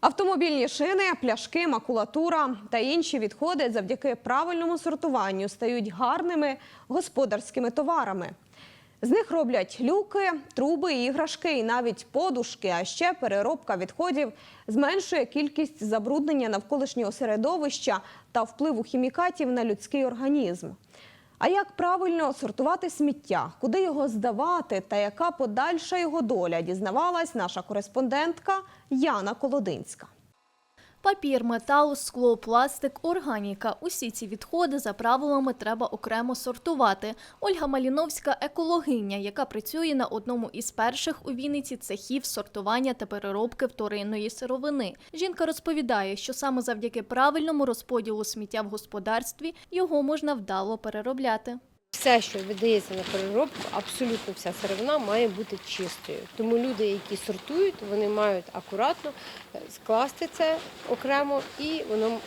Автомобільні шини, пляшки, макулатура та інші відходи завдяки правильному сортуванню стають гарними господарськими товарами. З них роблять люки, труби, іграшки і навіть подушки. А ще переробка відходів зменшує кількість забруднення навколишнього середовища та впливу хімікатів на людський організм. А як правильно сортувати сміття, куди його здавати? Та яка подальша його доля, дізнавалась наша кореспондентка Яна Колодинська. Папір, метал, скло, пластик, органіка – усі ці відходи за правилами треба окремо сортувати. Ольга Маліновська – екологиня, яка працює на одному із перших у Вінниці цехів сортування та переробки вторинної сировини. Жінка розповідає, що саме завдяки правильному розподілу сміття в господарстві його можна вдало переробляти. Все, що видається на переробку, абсолютно вся сировина має бути чистою. Тому люди, які сортують, вони мають акуратно е, скласти це окремо і воно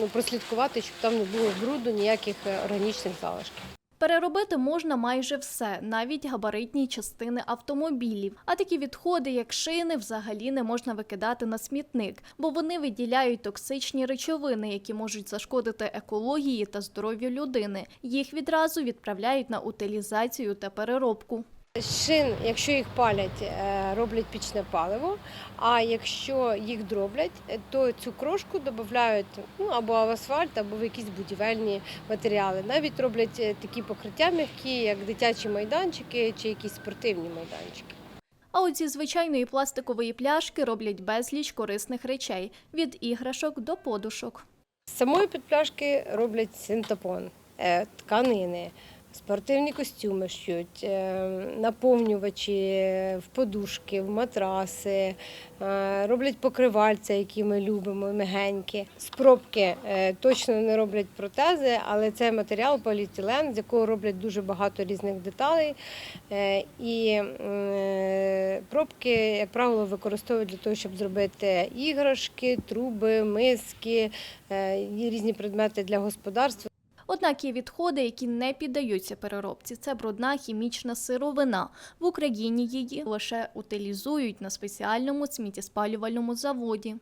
ну, прослідкувати, щоб там не було бруду, ніяких е, органічних залишків. Переробити можна майже все, навіть габаритні частини автомобілів. А такі відходи, як шини, взагалі не можна викидати на смітник, бо вони виділяють токсичні речовини, які можуть зашкодити екології та здоров'ю людини. Їх відразу відправляють на утилізацію та переробку. Шин, якщо їх палять, е, роблять пічне паливо. А якщо їх дроблять, е, то цю крошку додають ну, або в асфальт, або в якісь будівельні матеріали. Навіть роблять е, такі покриття м'які, як дитячі майданчики чи якісь спортивні майданчики. А от зі звичайної пластикової пляшки роблять безліч корисних речей від іграшок до подушок. З самої підпляшки роблять синтепон, тканини, спортивні костюми шьють, е, наповнювачі в подушки, в матраси, е, роблять покривальця, які ми любимо, мягенькі. З пробки е, точно не роблять протези, але це матеріал поліетилен, з якого роблять дуже багато різних деталей. І пробки, як правило, використовують для того, щоб зробити іграшки, труби, миски, різні предмети для господарства. Однак є відходи, які не піддаються переробці. Це брудна хімічна сировина. В Україні її лише утилізують на спеціальному сміттєспалювальному заводі.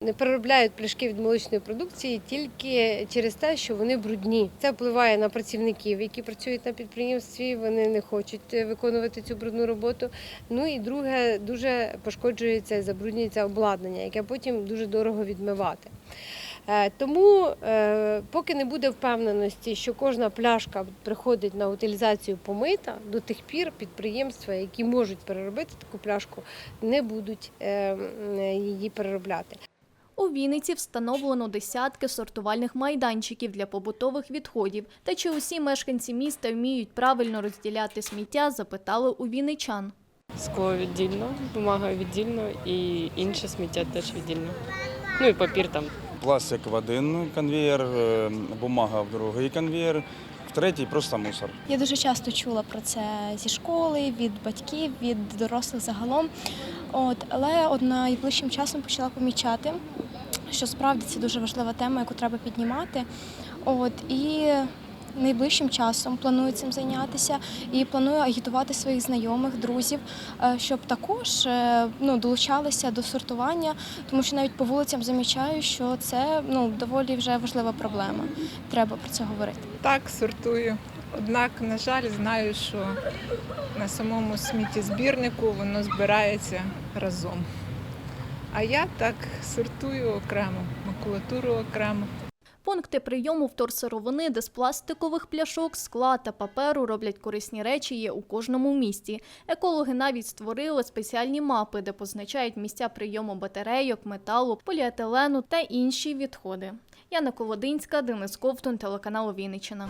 Не переробляють пляшки від молочної продукції тільки через те, що вони брудні. Це впливає на працівників, які працюють на підприємстві. Вони не хочуть е, виконувати цю брудну роботу. Ну і друге, дуже пошкоджується і забруднюється обладнання, яке потім дуже дорого відмивати. Е, Тому, е, поки не буде впевненості, що кожна пляшка приходить на утилізацію помита, до тих пір підприємства, які можуть переробити таку пляшку, не будуть е, її переробляти. У Вінниці встановлено десятки сортувальних майданчиків для побутових відходів. Та чи усі мешканці міста вміють правильно розділяти сміття, запитали у вінничан. Скло віддільно, бумага віддільно і інше сміття теж віддільно. Ну і папір там. Пластик в один конвеєр, е, бумага в другий конвеєр, в третій просто мусор. Я дуже часто чула про це зі школи, від батьків, від дорослих загалом. От, але от найближчим часом почала помічати, що справді це дуже важлива тема, яку треба піднімати. От, і найближчим часом планую цим зайнятися і планую агітувати своїх знайомих, друзів, е, щоб також е, ну, долучалися до сортування, тому що навіть по вулицям замічаю, що це ну, доволі вже важлива проблема. Треба про це говорити. Так, сортую. Однак, на жаль, знаю, що на самому сміттєзбірнику воно збирається разом. А я так сортую окремо, макулатуру окремо. Пункти прийому вторсировини, де з пластикових пляшок, скла та паперу роблять корисні речі, є у кожному місті. Екологи навіть створили спеціальні мапи, де позначають місця прийому батарейок, металу, поліетилену та інші відходи. Яна Колодинська, Денис Ковтун, телеканал Вінниччина.